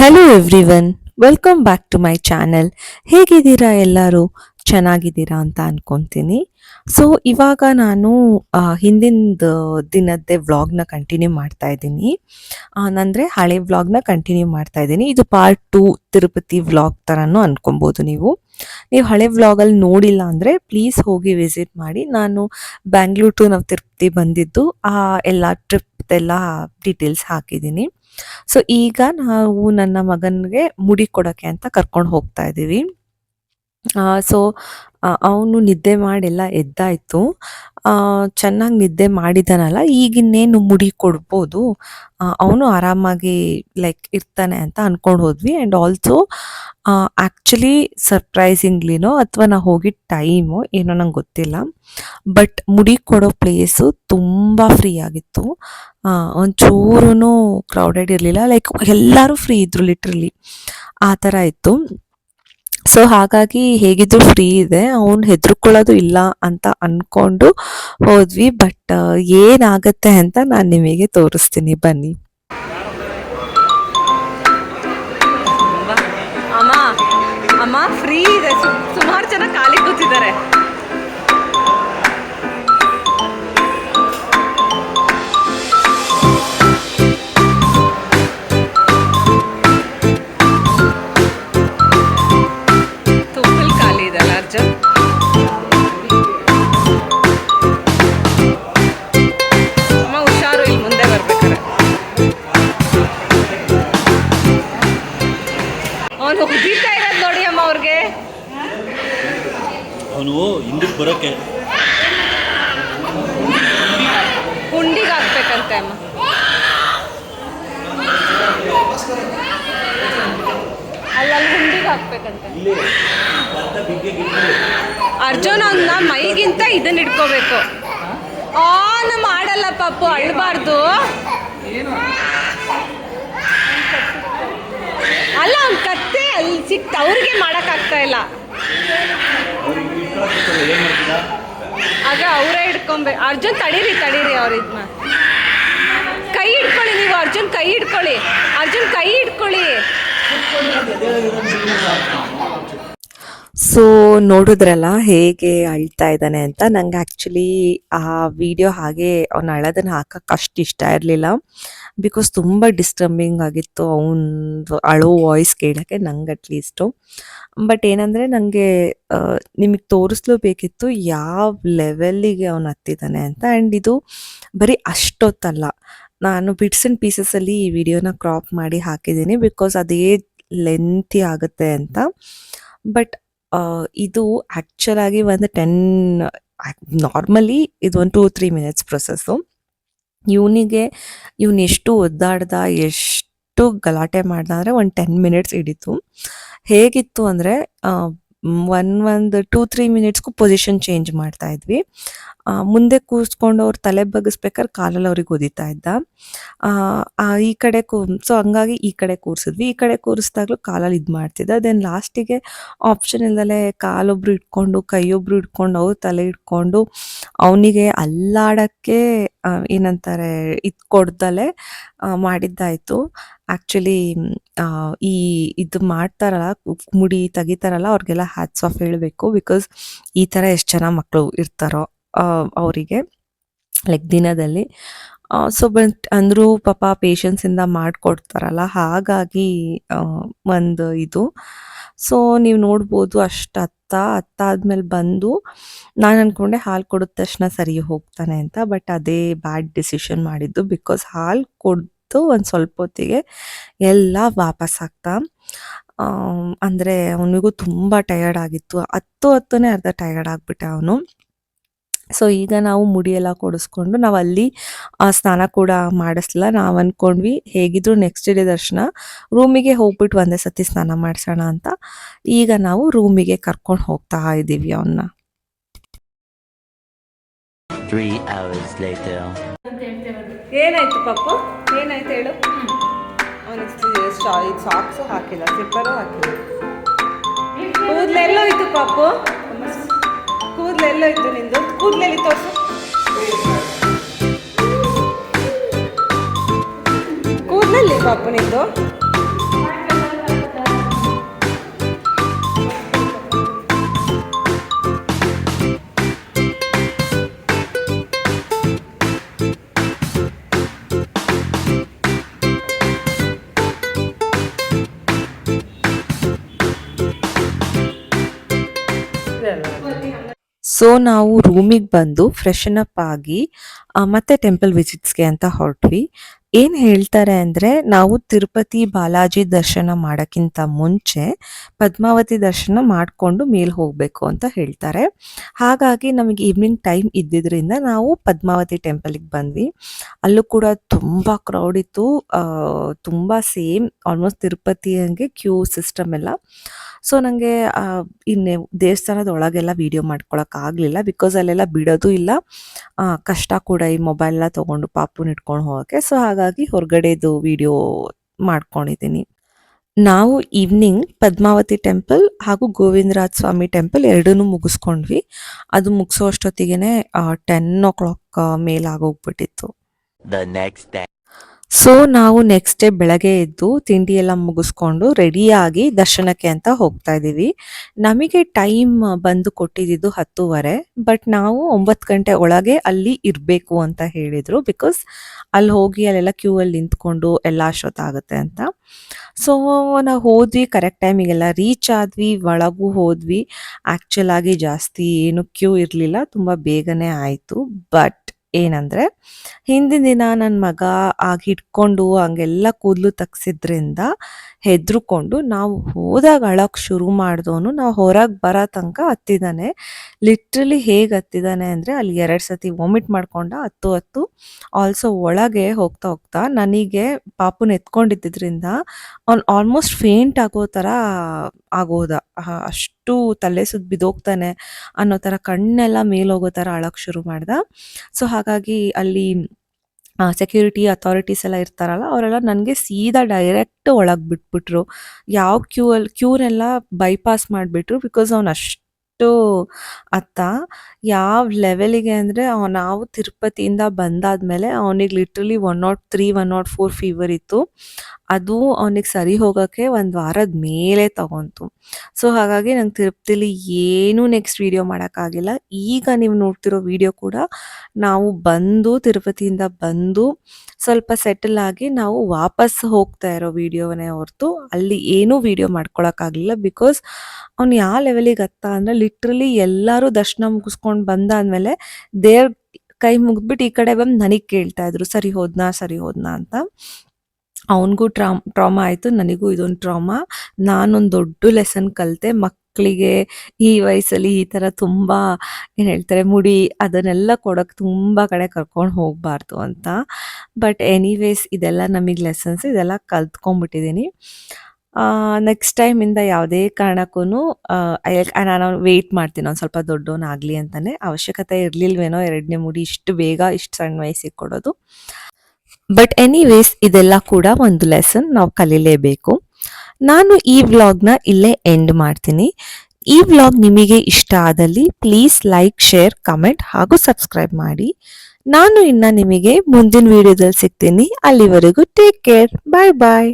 Hello everyone welcome back to my channel ಹೇಗಿದ್ದೀರಾ ಎಲ್ಲರೂ? ಚೆನ್ನಾಗಿದ್ದೀರಾ ಅಂತ ಅನ್ಕೊಂತೀನಿ. ಸೊ ಇವಾಗ ನಾನು ಹಿಂದಿನ ದಿನದ್ದೇ ವ್ಲಾಗ್ನ ಕಂಟಿನ್ಯೂ ಮಾಡ್ತಾ ಇದ್ದೀನಿ. ಅಂದರೆ ಹಳೆ ವ್ಲಾಗ್ನ ಕಂಟಿನ್ಯೂ ಮಾಡ್ತಾ ಇದ್ದೀನಿ. ಇದು ಪಾರ್ಟ್ ಟು ತಿರುಪತಿ ವ್ಲಾಗ್ ಥರನೂ ಅನ್ಕೊಬೋದು ನೀವು. ನೀವು ಹಳೆ ವ್ಲಾಗಲ್ಲಿ ನೋಡಿಲ್ಲ ಅಂದರೆ ಪ್ಲೀಸ್ ಹೋಗಿ ವಿಸಿಟ್ ಮಾಡಿ. ನಾನು ಬ್ಯಾಂಗ್ಳೂರ್ ಟು ನಾವು ತಿರುಪತಿ ಬಂದಿದ್ದು, ಆ, ಎಲ್ಲ ಟ್ರಿಪ್ ಎಲ್ಲ ಡೀಟೇಲ್ಸ್ ಹಾಕಿದ್ದೀನಿ. ಸೊ ಈಗ ನಾವು ನನ್ನ ಮಗನಿಗೆ ಮುಡಿ ಕೊಡೋಕ್ಕೆ ಅಂತ ಕರ್ಕೊಂಡು ಹೋಗ್ತಾ ಇದ್ದೀವಿ. ಸೊ ಅವನು ನಿದ್ದೆ ಮಾಡೆಲ್ಲ, ಎದ್ದಾಯಿತು. ಚೆನ್ನಾಗಿ ನಿದ್ದೆ ಮಾಡಿದನಲ್ಲ, ಈಗಿನ್ನೇನು ಮುಡಿ ಕೊಡ್ಬೋದು? ಅವನು ಆರಾಮಾಗಿ ಲೈಕ್ ಇರ್ತಾನೆ ಅಂತ ಅಂದ್ಕೊಂಡು ಹೋದ್ವಿ. ಆ್ಯಂಡ್ ಆಲ್ಸೋ ಆ್ಯಕ್ಚುಲಿ ಸರ್ಪ್ರೈಸಿಂಗ್ಲಿನೋ ಅಥವಾ ನಾವು ಹೋಗಿದ್ದ ಟೈಮು ಏನೋ ನಂಗೆ ಗೊತ್ತಿಲ್ಲ. ಬಟ್ ಮುಡಿ ಕೊಡೋ ಪ್ಲೇಸು ತುಂಬ ಫ್ರೀ ಆಗಿತ್ತು. ಒಂಚೂರೂ ಕ್ರೌಡೆಡ್ ಇರಲಿಲ್ಲ. ಲೈಕ್ ಎಲ್ಲರೂ ಫ್ರೀ ಇದ್ದರು ಲಿಟ್ರಲಿ ಆ ಥರ ಇತ್ತು. ಸೊ ಹಾಗಾಗಿ ಹೇಗಿದ್ರು ಫ್ರೀ ಇದೆ. ಅವ್ನು ಹೆದರ್ಕೊಳ್ಳೋದು ಇಲ್ಲ ಅಂತ ಅನ್ಕೊಂಡು ಹೋದ್ವಿ. ಬಟ್ ಏನಾಗತ್ತೆ ಅಂತ ನಾನು ನಿಮಗೆ ತೋರಿಸ್ತೀನಿ. ಬನ್ನಿ. ಅಮ್ಮ ಅಮ್ಮ ಫ್ರೀ ಇದೆ. ಸುಮಾರು ಜನ ಖಾಲಿ ಕೂತಿದ್ದಾರೆ. ಅಮ್ಮ ಅಲ್ಲ ಅಲ್ಲಿ ಹುಂಡಿಗೆ ಹಾಕ್ಬೇಕಂತ. ಅರ್ಜುನ್ ಅವನ್ನ ಮೈಗಿಂತ ಇದನ್ನ ಇಟ್ಕೋಬೇಕು ಆನ್ ಮಾಡಲ್ಲ ಪಾಪು ಅಳ್ಬಾರ್ದು. ಅಲ್ಲ ಅವ್ನ ಕತ್ತೆ ಅಲ್ಲಿ ಸಿಕ್ತ ಅವ್ರಿಗೆ ಮಾಡಕ್ಕಾಗ್ತಾ ಇಲ್ಲ. ಆಗ ಅವರೇ ಇಟ್ಕೊಂಬೇಕು ಅರ್ಜುನ್ ತಡೀರಿ ತಡೀರಿ ಅವ್ರ ಇದನ್ನ ಕೈ ಇಟ್ಕೊಳ್ಳಿ ನೀವು ಅರ್ಜುನ್, ಕೈ ಇಟ್ಕೊಳ್ಳಿ ಅರ್ಜುನ್, ಕೈ ಹಿಡ್ಕೊಳ್ಳಿ. ಸೊ ನೋಡಿದ್ರಲ್ಲ ಹೇಗೆ ಅಳ್ತಾ ಇದ್ದಾನೆ ಅಂತ. ನಂಗೆ ಆ್ಯಕ್ಚುಲಿ ಆ ವಿಡಿಯೋ ಹಾಗೆ ಅವ್ನ ಅಳೋದನ್ನ ಹಾಕಕ್ಕೆ ಅಷ್ಟು ಇಷ್ಟ ಇರಲಿಲ್ಲ. ಬಿಕಾಸ್ ತುಂಬ ಡಿಸ್ಟರ್ಬಿಂಗ್ ಆಗಿತ್ತು ಅವನದು ಅಳೋ ವಾಯ್ಸ್ ಕೇಳೋಕ್ಕೆ ನಂಗೆ ಅಟ್ಲೀಸ್ಟು ಬಟ್ ಏನಂದರೆ ನನಗೆ ನಿಮಗೆ ತೋರಿಸ್ಲೇಬೇಕಿತ್ತು ಯಾವ ಲೆವೆಲ್ಲಿಗೆ ಅವನು ಹತ್ತಿದ್ದಾನೆ ಅಂತ. ಆ್ಯಂಡ್ ಇದು ಬರೀ ಅಷ್ಟೊತ್ತಲ್ಲ. ನಾನು ಬಿಟ್ಸ್ ಆ್ಯಂಡ್ ಪೀಸಸಲ್ಲಿ ಈ ವಿಡಿಯೋನ ಕ್ರಾಪ್ ಮಾಡಿ ಹಾಕಿದ್ದೀನಿ ಬಿಕಾಸ್ ಅದೇ ಲೆಂತಿ ಆಗುತ್ತೆ ಅಂತ. ಬಟ್ ಇದು ಆ್ಯಕ್ಚುಲ್ ಆಗಿ ಒಂದು ಟೆನ್ ನಾರ್ಮಲಿ ಇದು ಒಂದು ಟೂ ತ್ರೀ ಮಿನಿಟ್ಸ್ ಪ್ರೊಸೆಸ್ಸು ಇವನಿಗೆ, ಇವನು ಎಷ್ಟು ಒದ್ದಾಡ್ದ, ಎಷ್ಟು ಗಲಾಟೆ ಮಾಡ್ದ ಅಂದರೆ ಒಂದು ಟೆನ್ ಮಿನಿಟ್ಸ್ ಹಿಡಿತು. ಹೇಗಿತ್ತು ಅಂದರೆ ಒನ್ ಒಂದು ಟೂ ತ್ರೀ ಮಿನಿಟ್ಸ್ಗೂ ಪೊಸಿಷನ್ ಚೇಂಜ್ ಮಾಡ್ತಾ ಇದ್ವಿ. ಮುಂದೆ ಕೂರಿಸ್ಕೊಂಡು ಅವ್ರು ತಲೆ ಬಗ್ಗಿಸ್ಬೇಕಾದ್ರೆ ಕಾಲಲ್ಲಿ ಅವ್ರಿಗೆ ಒದಿತಾ ಇದ್ದ. ಈ ಕಡೆ ಕೂ ಸೊ ಹಂಗಾಗಿ ಈ ಕಡೆ ಕೂರಿಸಿದ್ವಿ. ಈ ಕಡೆ ಕೂರಿಸಿದಾಗಲೂ ಕಾಲಲ್ಲಿ ಇದು ಮಾಡ್ತಿದ್ದ. ದೆನ್ ಲಾಸ್ಟಿಗೆ ಆಪ್ಷನ್ ಇಲ್ದಲೆ ಕಾಲೊಬ್ರು ಇಟ್ಕೊಂಡು, ಕೈಯೊಬ್ರು ಇಟ್ಕೊಂಡು, ಅವ್ರು ತಲೆ ಇಟ್ಕೊಂಡು, ಅವನಿಗೆ ಅಲ್ಲಾಡಕ್ಕೆ ಏನಂತಾರೆ, ಇದು ಕೊಡ್ದಲೆ ಮಾಡಿದ್ದಾಯಿತು. ಆ್ಯಕ್ಚುಲಿ ಈ ಇದು ಮಾಡ್ತಾರಲ್ಲ ಮುಡಿ ತೆಗಿತಾರಲ್ಲ, ಅವ್ರಿಗೆಲ್ಲ ಹ್ಯಾಟ್ಸ್ ಆಫ್ ಹೇಳಬೇಕು ಬಿಕಾಸ್ ಈ ಥರ ಎಷ್ಟು ಜನ ಮಕ್ಕಳು ಇರ್ತಾರೋ ಅವರಿಗೆ ಲೈಕ್ ದಿನದಲ್ಲಿ. ಸೊ ಬಟ್ ಅಂದರೂ ಪಾಪ ಪೇಷನ್ಸಿಂದ ಮಾಡಿಕೊಡ್ತಾರಲ್ಲ, ಹಾಗಾಗಿ ಒಂದು ಇದು. ಸೊ ನೀವು ನೋಡ್ಬೋದು ಅಷ್ಟು ಅತ್ತ ಅತ್ತ ಬಂದು ನಾನು ಅಂದ್ಕೊಂಡೆ ಹಾಲು ಕೊಡಿದ ತಕ್ಷಣ ಸರಿ ಹೋಗ್ತಾನೆ ಅಂತ, ಬಟ್ ಅದೇ ಬ್ಯಾಡ್ ಡಿಸಿಷನ್ ಮಾಡಿದ್ದು ಬಿಕಾಸ್ ಹಾಲು ಕೊಡ್ತು ಒಂದು ಸ್ವಲ್ಪ ಹೊತ್ತಿಗೆ ಎಲ್ಲ ವಾಪಸ್ ಆಗ್ತಾ ಅಂದ್ರೆ ಅವನಿಗೂ ತುಂಬ ಟಯರ್ಡ್ ಆಗಿತ್ತು. ಹತ್ತು ಹತ್ತನೇ ಅರ್ಧ ಟಯರ್ಡ್ ಆಗಿಬಿಟ್ಟೆ ಅವನು. ಸೊ ಈಗ ನಾವು ಮುಡಿಯೆಲ್ಲ ಕೊಡಿಸ್ಕೊಂಡು ನಾವು ಅಲ್ಲಿ ಆ, ಸ್ನಾನ ಕೂಡ ಮಾಡಿಸ್ಲಿಲ್ಲ ನಾವು ಅಂದ್ಕೊಂಡ್ವಿ ಹೇಗಿದ್ರು ನೆಕ್ಸ್ಟ್ ಡೇ ದರ್ಶನ ರೂಮಿಗೆ ಹೋಗ್ಬಿಟ್ಟು ಒಂದೇ ಸತಿ ಸ್ನಾನ ಮಾಡಿಸೋಣ ಅಂತ. ಈಗ ನಾವು ರೂಮಿಗೆ ಕರ್ಕೊಂಡು ಹೋಗ್ತಾ ಇದ್ದೀವಿ ಅವನ್ನ hours later. ಏನಾಯ್ತು ಪಪ್ಪು? ಏನಾಯ್ತು ಹೇಳು? ಸಾಕ್ಸು ಹಾಕಿಲ್ಲ ಸ್ಲಿಪ್ಪರು ಹಾಕಿಲ್ಲ. ಕೂದಲೆಲ್ಲೋಯ್ತು ಪಾಪು ಕೂದಲೆಲ್ಲೋಯ್ತು ನಿಂದು. ಕೂದಲೆಲ್ಲಿ ತೋರಿಸು. ಕೂದಲಲ್ಲಿ ಪಾಪು ನಿಂದು. ಸೊ ನಾವು ರೂಮಿಗೆ ಬಂದು ಫ್ರೆಶನ್ ಅಪ್ ಆಗಿ ಮತ್ತೆ ಟೆಂಪಲ್ ವಿಸಿಟ್ಸ್ಗೆ ಅಂತ ಹೊರಟ್ವಿ. ಏನು ಹೇಳ್ತಾರೆ ಅಂದರೆ, ನಾವು ತಿರುಪತಿ ಬಾಲಾಜಿ ದರ್ಶನ ಮಾಡೋಕ್ಕಿಂತ ಮುಂಚೆ ಪದ್ಮಾವತಿ ದರ್ಶನ ಮಾಡಿಕೊಂಡು ಮೇಲೆ ಹೋಗಬೇಕು ಅಂತ ಹೇಳ್ತಾರೆ. ಹಾಗಾಗಿ ನಮಗೆ ಈವ್ನಿಂಗ್ ಟೈಮ್ ಇದ್ದಿದ್ದರಿಂದ ನಾವು ಪದ್ಮಾವತಿ ಟೆಂಪಲಿಗೆ ಬಂದ್ವಿ. ಅಲ್ಲೂ ಕೂಡ ತುಂಬ ಕ್ರೌಡ್ ಇತ್ತು. ತುಂಬ ಸೇಮ್ ಆಲ್ಮೋಸ್ಟ್ ತಿರುಪತಿ ಹಂಗೆ ಕ್ಯೂ ಸಿಸ್ಟಮ್ ಎಲ್ಲ. ಸೊ ನನಗೆ ಇನ್ನೇ ದೇವಸ್ಥಾನದ ಒಳಗೆಲ್ಲ ವೀಡಿಯೋ ಮಾಡ್ಕೊಳಕ್ ಆಗಲಿಲ್ಲ ಬಿಕಾಸ್ ಅಲ್ಲೆಲ್ಲ ಬಿಡೋದು ಇಲ್ಲ. ಕಷ್ಟ ಕೂಡ ಈ ಮೊಬೈಲ್ ಎಲ್ಲ ತೊಗೊಂಡು ಪಾಪುನ ಇಟ್ಕೊಂಡು ಹೋಗೋಕ್ಕೆ. ಸೊ ಹಾಗಾಗಿ ಹೊರಗಡೆದು ವಿಡಿಯೋ ಮಾಡ್ಕೊಂಡಿದ್ದೀನಿ. ನಾವು ಈವ್ನಿಂಗ್ ಪದ್ಮಾವತಿ ಟೆಂಪಲ್ ಹಾಗೂ ಗೋವಿಂದರಾಜ ಸ್ವಾಮಿ ಟೆಂಪಲ್ ಎರಡನ್ನೂ ಮುಗಿಸ್ಕೊಂಡ್ವಿ. ಅದು ಮುಗಿಸೋ ಅಷ್ಟೊತ್ತಿಗೆ ಟೆನ್ ಓ ಕ್ಲಾಕ್ ಮೇಲಾಗೋಗ್ಬಿಟ್ಟಿತ್ತು. ಸೊ ನಾವು ನೆಕ್ಸ್ಟ್ ಡೇ ಬೆಳಗ್ಗೆ ಎದ್ದು ತಿಂಡಿ ಎಲ್ಲ ಮುಗಿಸ್ಕೊಂಡು ರೆಡಿಯಾಗಿ ದರ್ಶನಕ್ಕೆ ಅಂತ ಹೋಗ್ತಾ ಇದ್ದೀವಿ. ನಮಗೆ ಟೈಮ್ ಬಂದು ಕೊಟ್ಟಿದ್ದು ಹತ್ತುವರೆ ಬಟ್ ನಾವು ಒಂಬತ್ತು ಗಂಟೆ ಒಳಗೆ ಅಲ್ಲಿ ಇರಬೇಕು ಅಂತ ಹೇಳಿದರು ಬಿಕಾಸ್ ಅಲ್ಲಿ ಹೋಗಿ ಅಲ್ಲೆಲ್ಲ ಕ್ಯೂ ಅಲ್ಲಿ ನಿಂತ್ಕೊಂಡು ಎಲ್ಲ ಅಷ್ಟೊತ್ತಾಗುತ್ತೆ ಅಂತ. ಸೊ ನಾವು ಹೋದ್ವಿ ಕರೆಕ್ಟ್ ಟೈಮಿಗೆಲ್ಲ ರೀಚ್ ಆದ್ವಿ, ಒಳಗೂ ಹೋದ್ವಿ. ಆ್ಯಕ್ಚುಲಾಗಿ ಜಾಸ್ತಿ ಏನು ಕ್ಯೂ ಇರಲಿಲ್ಲ, ತುಂಬ ಬೇಗನೆ ಆಯಿತು ಬಟ್ ಏನಂದರೆ, ಹಿಂದಿನ ದಿನ ನನ್ನ ಮಗ ಆಗ ಹಿಡ್ಕೊಂಡು ಹಂಗೆಲ್ಲ ಕೂದಲು ತಗ್ಸಿದ್ರಿಂದ ಹೆದ್ರುಕೊಂಡು ನಾವು ಹೋದಾಗ ಅಳೋಕೆ ಶುರು ಮಾಡಿದವನು, ನಾವು ಹೊರಗೆ ಬರೋ ತನಕ ಹತ್ತಿದ್ದಾನೆ ಲಿಟ್ರಲಿ ಹೇಗೆ ಹತ್ತಿದ್ದಾನೆ ಅಂದರೆ ಅಲ್ಲಿ ಎರಡು ಸತಿ ವಾಮಿಟ್ ಮಾಡ್ಕೊಂಡ ಹತ್ತು ಹತ್ತು. ಆಲ್ಸೋ ಒಳಗೆ ಹೋಗ್ತಾ ಹೋಗ್ತಾ ನನಗೆ ಪಾಪುನ ಎತ್ಕೊಂಡಿದ್ದರಿಂದ ಅವ್ನು ಆಲ್ಮೋಸ್ಟ್ ಫೇಂಟ್ ಆಗೋ ಥರ ಆಗೋದ. ಅಷ್ಟು ತಲೆ ಸುದ್ದು ಬಿದ್ದೋಗ್ತಾನೆ ಅನ್ನೋ ಥರ ಕಣ್ಣೆಲ್ಲ ಮೇಲೋಗೋ ಥರ ಅಳಕ್ಕೆ ಶುರು ಮಾಡ್ದ. ಸೊ ಹಾಗಾಗಿ ಅಲ್ಲಿ ಸೆಕ್ಯೂರಿಟಿ ಅಥಾರಿಟೀಸ್ ಎಲ್ಲ ಇರ್ತಾರಲ್ಲ ಅವರೆಲ್ಲ ನನಗೆ ಸೀದಾ ಡೈರೆಕ್ಟ್ ಒಳಗೆ ಬಿಟ್ಬಿಟ್ರು. ಯಾವ ಕ್ಯೂ ಅಲ್ಲಿ ಕ್ಯೂರೆಲ್ಲ ಬೈಪಾಸ್ ಮಾಡಿಬಿಟ್ರು ಬಿಕಾಸ್ ಅವ್ನು ಅಷ್ಟು ಅತ್ತ. ಯಾವ ಲೆವೆಲಿಗೆ ಅಂದರೆ ನಾವು ತಿರುಪತಿಯಿಂದ ಬಂದಾದ್ಮೇಲೆ ಅವನಿಗೆ literally one nought three one nought four fever ಇತ್ತು. ಅದು ಅವನಿಗೆ ಸರಿ ಹೋಗೋಕ್ಕೆ ಒಂದು ವಾರದ ಮೇಲೆ ತಗೊಂತು. ಸೊ ಹಾಗಾಗಿ ನಂಗೆ ತಿರುಪತಿಲಿ ಏನೂ ನೆಕ್ಸ್ಟ್ ವೀಡಿಯೋ ಮಾಡೋಕ್ಕಾಗಿಲ್ಲ. ಈಗ ನೀವು ನೋಡ್ತಿರೋ ವಿಡಿಯೋ ಕೂಡ ನಾವು ಬಂದು ತಿರುಪತಿಯಿಂದ ಬಂದು ಸ್ವಲ್ಪ ಸೆಟಲ್ ಆಗಿ ನಾವು ವಾಪಸ್ ಹೋಗ್ತಾ ಇರೋ ವಿಡಿಯೋನೇ ಹೊರತು ಅಲ್ಲಿ ಏನೂ ವಿಡಿಯೋ ಮಾಡ್ಕೊಳಕ್ಕಾಗಲಿಲ್ಲ ಬಿಕಾಸ್ ಅವ್ನು ಯಾವ ಲೆವೆಲಿಗೆ ಹತ್ತ ಅಂದರೆ ಲಿಟ್ರಲಿ ಎಲ್ಲರೂ ದರ್ಶನ ಮುಗಿಸ್ಕೊಂಡು ಬಂದಾದ್ಮೇಲೆ ದೇವ್ರ ಕೈ ಮುಗಿದ್ಬಿಟ್ಟು ಈ ಕಡೆ ಬಂದು ನನಗೆ ಕೇಳ್ತಾ ಇದ್ರು, ಸರಿ ಹೋದ್ನಾ ಸರಿ ಹೋದ್ನಾ ಅಂತ. ಅವನಿಗೂ ಟ್ರಾಮ್, ಟ್ರಾಮಾ ಆಯಿತು, ನನಗೂ ಇದೊಂದು ಟ್ರಾಮಾ. ನಾನೊಂದು ದೊಡ್ಡ ಲೆಸನ್ ಕಲಿತೆ ಮಕ್ಕಳಿಗೆ ಈ ವಯಸ್ಸಲ್ಲಿ ಈ ಥರ ತುಂಬ, ಏನು ಹೇಳ್ತಾರೆ, ಮುಡಿ ಅದನ್ನೆಲ್ಲ ಕೊಡೋಕ್ಕೆ ತುಂಬ ಕಡೆ ಕರ್ಕೊಂಡು ಹೋಗಬಾರ್ದು ಅಂತ. ಬಟ್ ಎನಿವೇಸ್ ಇದೆಲ್ಲ ನಮಗೆ ಲೆಸನ್ಸ್ ಇದೆಲ್ಲ ಕಲ್ತ್ಕೊಂಡ್ಬಿಟ್ಟಿದ್ದೀನಿ ನೆಕ್ಸ್ಟ್ ಟೈಮಿಂದ ಯಾವುದೇ ಕಾರಣಕ್ಕೂ ನಾನು ವೆಯ್ಟ್ ಮಾಡ್ತೀನಿ, ಒಂದು ಸ್ವಲ್ಪ ದೊಡ್ಡವನಾಗಲಿ ಅಂತಲೇ ಅವಶ್ಯಕತೆ ಇರಲಿಲ್ವೇನೋ ಎರಡನೇ ಮುಡಿ ಇಷ್ಟು ಬೇಗ, ಇಷ್ಟು ಸಣ್ಣ ವಯಸ್ಸಿಗೆ ಕೊಡೋದು. ಬಟ್ ಎನಿವೇಸ್ ಇದೆಲ್ಲ ಕೂಡ ಒಂದು ಲೆಸನ್ ನಾವು ಕಲೀಲೇಬೇಕು. ನಾನು ಈ ವ್ಲಾಗ್ನ ಇಲ್ಲೇ ಎಂಡ್ ಮಾಡ್ತೀನಿ. ಈ ವ್ಲಾಗ್ ನಿಮಗೆ ಇಷ್ಟ ಆದಲ್ಲಿ ಪ್ಲೀಸ್ ಲೈಕ್ ಶೇರ್ ಕಮೆಂಟ್ ಹಾಗೂ ಸಬ್ಸ್ಕ್ರೈಬ್ ಮಾಡಿ. ನಾನು ಇನ್ನು ನಿಮಗೆ ಮುಂದಿನ ವಿಡಿಯೋದಲ್ಲಿ ಸಿಗ್ತೀನಿ. ಅಲ್ಲಿವರೆಗೂ ಟೇಕ್ ಕೇರ್ ಬಾಯ್ ಬಾಯ್